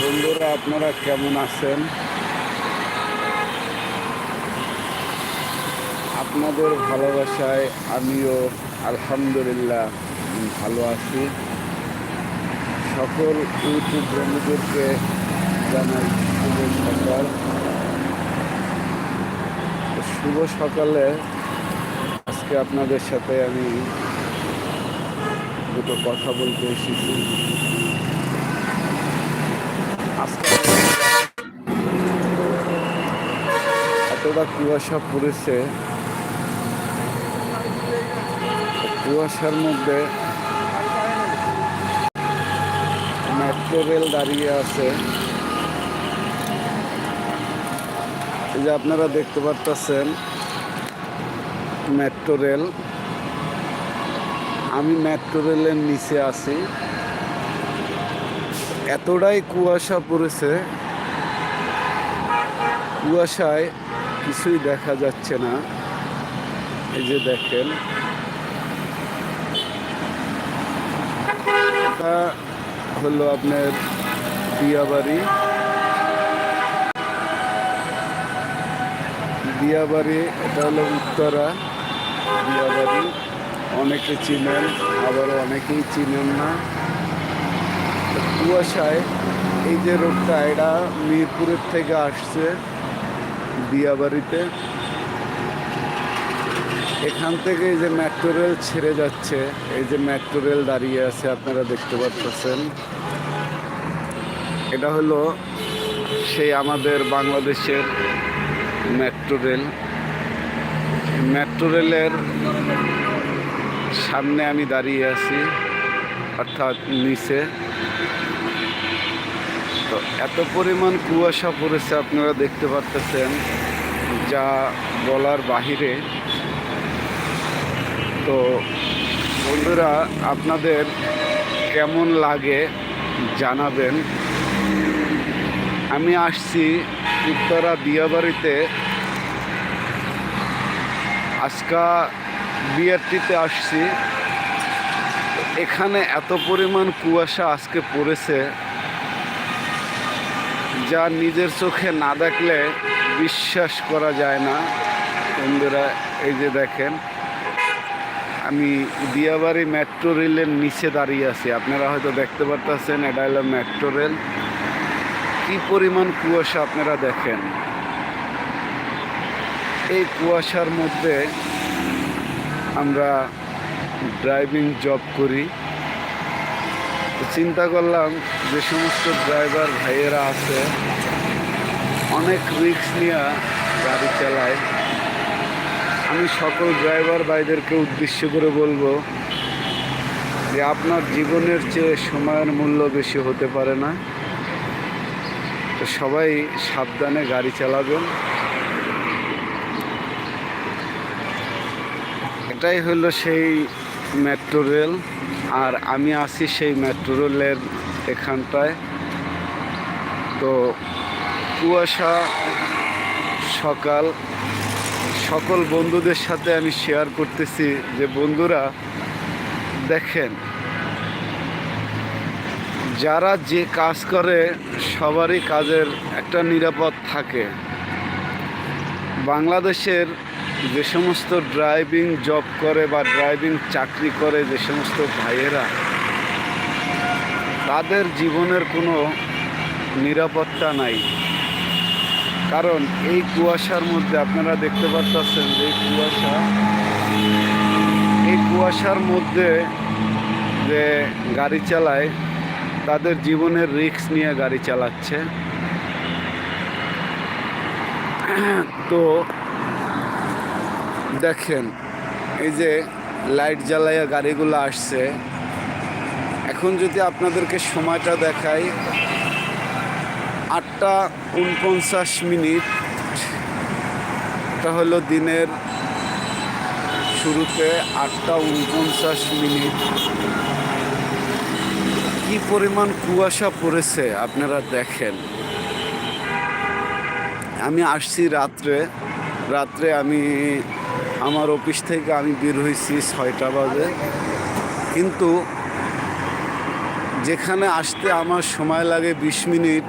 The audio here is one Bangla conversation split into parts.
বন্ধুরা, আপনারা কেমন আছেন? আপনাদের ভালোবাসায় আমিও আলহামদুলিল্লাহ ভালো আছি। সকল ইউটিউব বন্ধুদেরকে জানাই শুভ সকাল। শুভ সকালে আজকে আপনাদের সাথে আমি দুটো কথা বলতে এসেছি। এতটা কুয়াশা পড়েছে, কুয়াশার মধ্যে মেট্রো রেল দাঁড়িয়ে আছে। এই যে আপনারা দেখতে পারতেছেন, মেট্রো রেল। আমি মেট্রো রেলের নিচে আছি। এতটাই কুয়াশা পড়েছে, কুয়াশায় কিছুই দেখা যাচ্ছে না। এই যে দেখেন। এটা হলো আপনার দিয়াবাড়ি। দিয়াবাড়ি, এটা হলো উত্তরা দিয়াবাড়ি। অনেকে চিনেন আবার অনেকেই চিনেন না। কুয়াশায় এই যে রোগটা এটা মিরপুরের থেকে আসছে দিয়াবাড়িতে এখান থেকে এই যে মেট্রো রেল ছেড়ে যাচ্ছে, এই যে মেট্রো রেল দাঁড়িয়ে আছে, আপনারা দেখতে পাচ্ছেন। এটা হলো সেই আমাদের বাংলাদেশের মেট্রো রেল মেট্রো রেলের সামনে আমি দাঁড়িয়ে আছি, অর্থাৎ নিচে। তো এত পরিমাণ কুয়াশা পড়েছে আপনারা দেখতে পারতেছেন, যা বলার বাহিরে। তো বন্ধুরা, আপনাদের কেমন লাগে জানাবেন। আমি আসছি উত্তরা দিয়াবাড়িতে। আজকা বিআরটিতে আসছি। এখানে এত পরিমাণ কুয়াশা আজকে পড়েছে যা নিজের চোখে না দেখলে বিশ্বাস করা যায় না। বন্ধুরা, এই যে দেখেন, আমি দিয়াবাড়ি মেট্রো রেলের নিচে দাঁড়িয়ে আছি। আপনারা হয়তো দেখতে পারতেছেন এটা হলো মেট্রো রেল। কি পরিমাণ কুয়াশা আপনারা দেখেন। এই কুয়াশার মধ্যে আমরা ড্রাইভিং জব করি। চিন্তা করলাম যে সমস্ত ড্রাইভার ভাইয়েরা আছে, অনেক রিস্ক নিয়ে গাড়ি চালায়। আমি সকল ড্রাইভার ভাইদেরকে উদ্দেশ্য করে বলব যে আপনার জীবনের চেয়ে সময়ের মূল্য বেশি হতে পারে না। তো সবাই সাবধানে গাড়ি চালাবেন। এটাই হলো সেই মেট্রো রেল আর আমি আছি সেই মেট্রো রেলের এখানটায়। তো কুয়াশা, সকাল, সকল বন্ধুদের সাথে আমি শেয়ার করতেছি যে, বন্ধুরা, দেখেন, যারা যে কাজ করে, সবারই কাজের একটা নিরাপদ থাকে। বাংলাদেশের যে সমস্ত ড্রাইভিং জব করে বা ড্রাইভিং চাকরি করে যে সমস্ত ভাইয়েরা, তাদের জীবনের কোনো নিরাপত্তা নাই। কারণ এই কুয়াশার মধ্যে আপনারা দেখতে পাচ্ছেন যে কুয়াশা, এই কুয়াশার মধ্যে যে গাড়ি চালায়, তাদের জীবনের রিস্ক নিয়ে গাড়ি চালাচ্ছে। তো দেখেন, এই যে লাইট জ্বালাইয়া গাড়িগুলো আসছে। এখন যদি আপনাদেরকে সময়টা দেখাই, আটটা উনপঞ্চাশ মিনিট। এটা হলো দিনের শুরুতে আটটা উনপঞ্চাশ মিনিট। কি পরিমাণ কুয়াশা পড়েছে আপনারা দেখেন। আমি আসছি রাত্রে রাত্রে আমি আমার অফিস থেকে আমি বের হয়েছি ছয়টা বাজে। কিন্তু যেখানে আসতে আমার সময় লাগে বিশ মিনিট,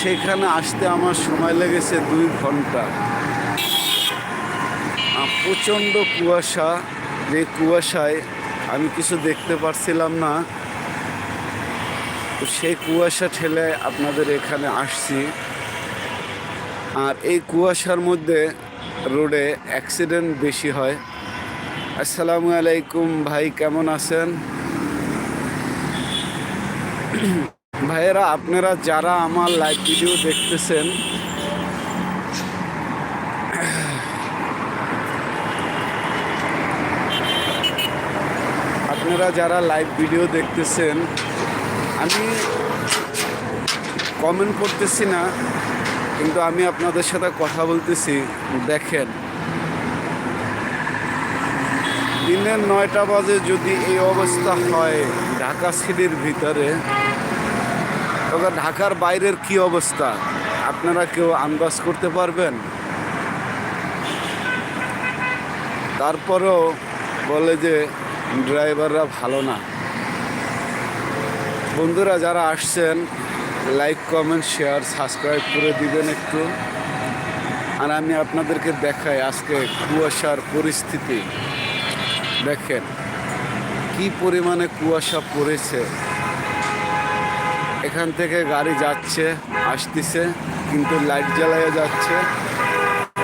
সেখানে আসতে আমার সময় লেগেছে দুই ঘণ্টা। প্রচণ্ড কুয়াশা, যে কুয়াশায় আমি কিছু দেখতে পারছিলাম না। তো সেই কুয়াশা ঠেলে আপনাদের এখানে আসছি। আর এই কুয়াশার মধ্যে রোডে অ্যাক্সিডেন্ট বেশি হয়। আসসালামু আলাইকুম ভাই, কেমন আছেন? ভাইয়েরা, আপনারা যারা আমার লাইভ ভিডিও দেখতেছেন, আপনারা যারা লাইভ ভিডিও দেখতেছেন, আমি কমেন্ট করতেছি না। কিন্তু আমি আপনাদের সাথে কথা বলতেছি, দেখেন। দিনের নয়টা বাজে যদি এই অবস্থা হয় ঢাকা সিটির ভিতরে, তবে ঢাকার বাইরের কি অবস্থা? আপনারা কেউ আন্দাজ করতে পারবেন? তারপরেও বলে যে ড্রাইভাররা ভালো না। বন্ধুরা যারা আসছেন লাইক কমেন্ট শেয়ার সাবস্ক্রাইব করে দিবেন একটু। আর আমি আপনাদেরকে দেখাই আজকে কুয়াশার পরিস্থিতি। দেখেন, কি পরিমাণে কুয়াশা পড়েছে। এখান থেকে গাড়ি যাচ্ছে, আসতেছে, কিন্তু লাইট জ্বালায় যাচ্ছে।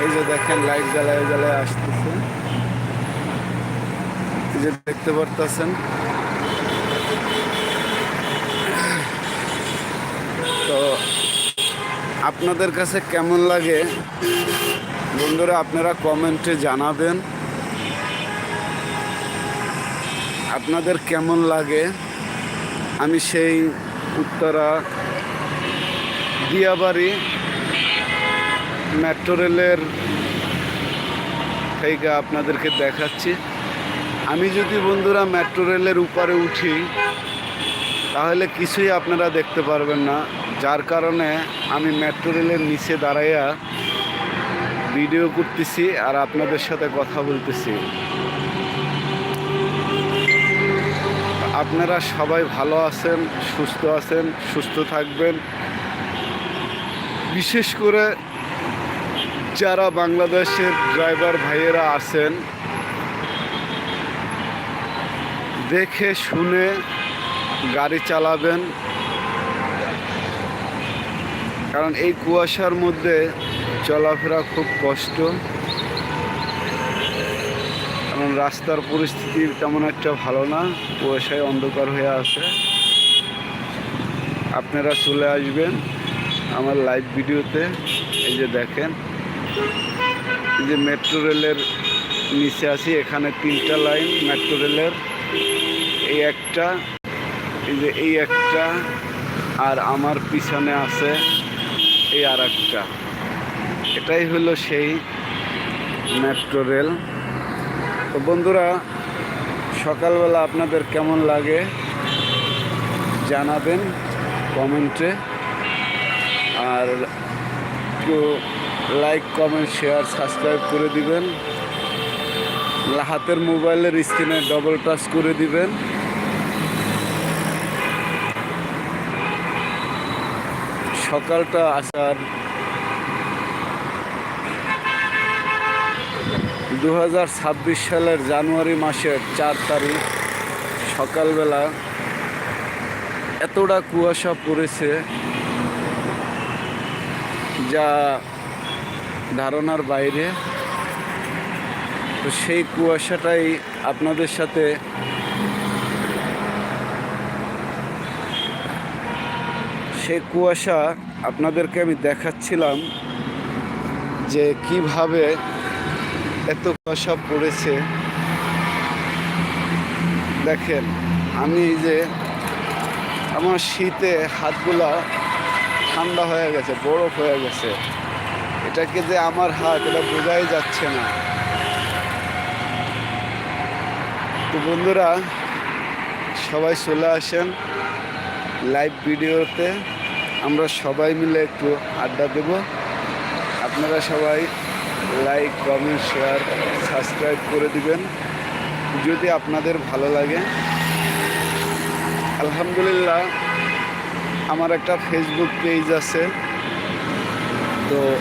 এই যে দেখেন লাইট জ্বালায় জ্বালায় আসতেছে। এই যে দেখতে পারতেছেন? তো আপনাদের কাছে কেমন লাগে? বন্ধুরা, আপনারা কমেন্টে জানাবেন। আপনাদের কেমন লাগে? আমি সেই উত্তরা দিয়াবাড়ি মেট্রো রেলের আপনাদেরকে দেখাচ্ছি। আমি যদি বন্ধুরা মেট্রো রেলের উপরে উঠি তাহলে কিছুই আপনারা দেখতে পারবেন না। যার কারণে আমি মেট্রো রেলের নিচে দাঁড়াইয়া ভিডিও করতেছি আর আপনাদের সাথে কথা বলতেছি। আপনারা সবাই ভালো আছেন, সুস্থ আছেন, সুস্থ থাকবেন। বিশেষ করে যারা বাংলাদেশের ড্রাইভার ভাইয়েরা আছেন, দেখে শুনে গাড়ি চালাবেন। কারণ এই কুয়াশার মধ্যে চলাফেরা খুব কষ্ট। কারণ রাস্তার পরিস্থিতি তেমন একটা ভালো না, কুয়াশায় অন্ধকার হয়ে আছে। আপনারা চলে আসবেন আমার লাইভ ভিডিওতে, এই যে দেখেন। এই যে মেট্রো রেলের নিচে আছি, এখানে তিনটা লাইন মেট্রো রেলের এই একটা এই যে এই একটা আর আমার পিছনে আছে এই আর একটা। এটাই হলো সেই মেট্রো রেল। তো বন্ধুরা, সকালবেলা আপনাদের কেমন লাগে জানাবেন কমেন্টে। আর একটু লাইক, কমেন্ট, শেয়ার, সাবস্ক্রাইব করে দিবেন। হাতের মোবাইলের স্ক্রিনে ডবল টাচ করে দিবেন। সকালটা আসার দু হাজার ছাব্বিশ সালের জানুয়ারি মাসের চার তারিখ, সকালবেলা এতটা কুয়াশা পড়েছে যা ধারণার বাইরে। তো সেই কুয়াশাটাই আপনাদের সাথে সেই কুয়াশা আপনাদেরকে আমি দেখাচ্ছিলাম যে কীভাবে এত কুয়াশা পড়েছে। দেখেন, আমি যে আমার শীতে হাতগুলা ঠান্ডা হয়ে গেছে, বরফ হয়ে গেছে। এটাকে যে আমার হাত, এটা বোঝাই যাচ্ছে না। তো বন্ধুরা, সবাই চলে আসেন লাইভ ভিডিওতে আমরা সবাই মিলে একটু আড্ডা দেব। আপনারা সবাই লাইক কমেন্ট শেয়ার সাবস্ক্রাইব করে দিবেন। যদি আপনাদের ভালো লাগে। আলহামদুলিল্লাহ, আমার একটা ফেসবুক পেজ আছে। তো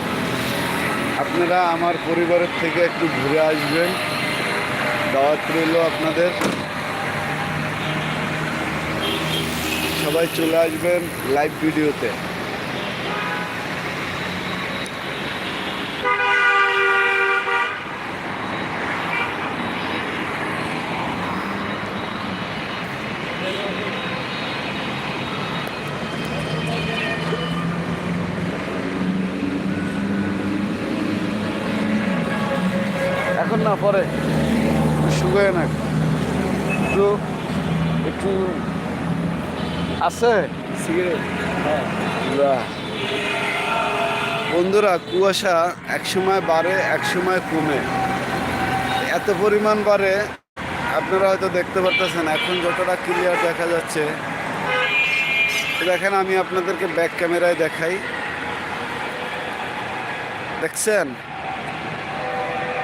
আপনারা আমার পরিবারের থেকে একটু ঘুরে আসবেন। দাওয়াত রইল আপনাদের। সবাই চলে আসবেন লাইভ ভিডিওতে। এখন না পরে। শুকায় না। একটু একটু আছে? সিগারেট হ্যাঁ। বন্ধুরা কুয়াশা একসময় বাড়ে একসময় কমে। এত পরিমাণ বাড়ে আপনারা হয়তো দেখতে পারতেছেন এখন যতটা ক্লিয়ার দেখা যাচ্ছে। দেখেন আমি আপনাদেরকে ব্যাক ক্যামেরায় দেখাই। দেখছেন?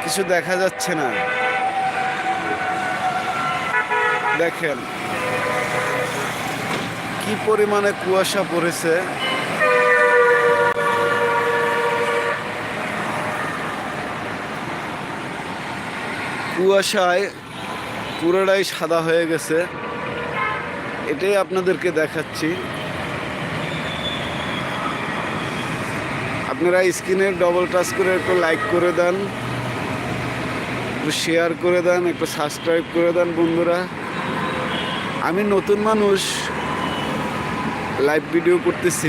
কিছু দেখা যাচ্ছে না। দেখেন। কি পরিমাণে কুয়াশা পড়েছে? কুয়াশায় পুরোটাই সাদা হয়ে গেছে। এটাই আপনাদেরকে দেখাচ্ছি। আপনারা স্ক্রিনে ডবল টাচ করে একটু লাইক করে দেন, একটু শেয়ার করে দেন, একটু সাবস্ক্রাইব করে দেন বন্ধুরা। আমি নতুন মানুষ লাইভ ভিডিও করতেছি।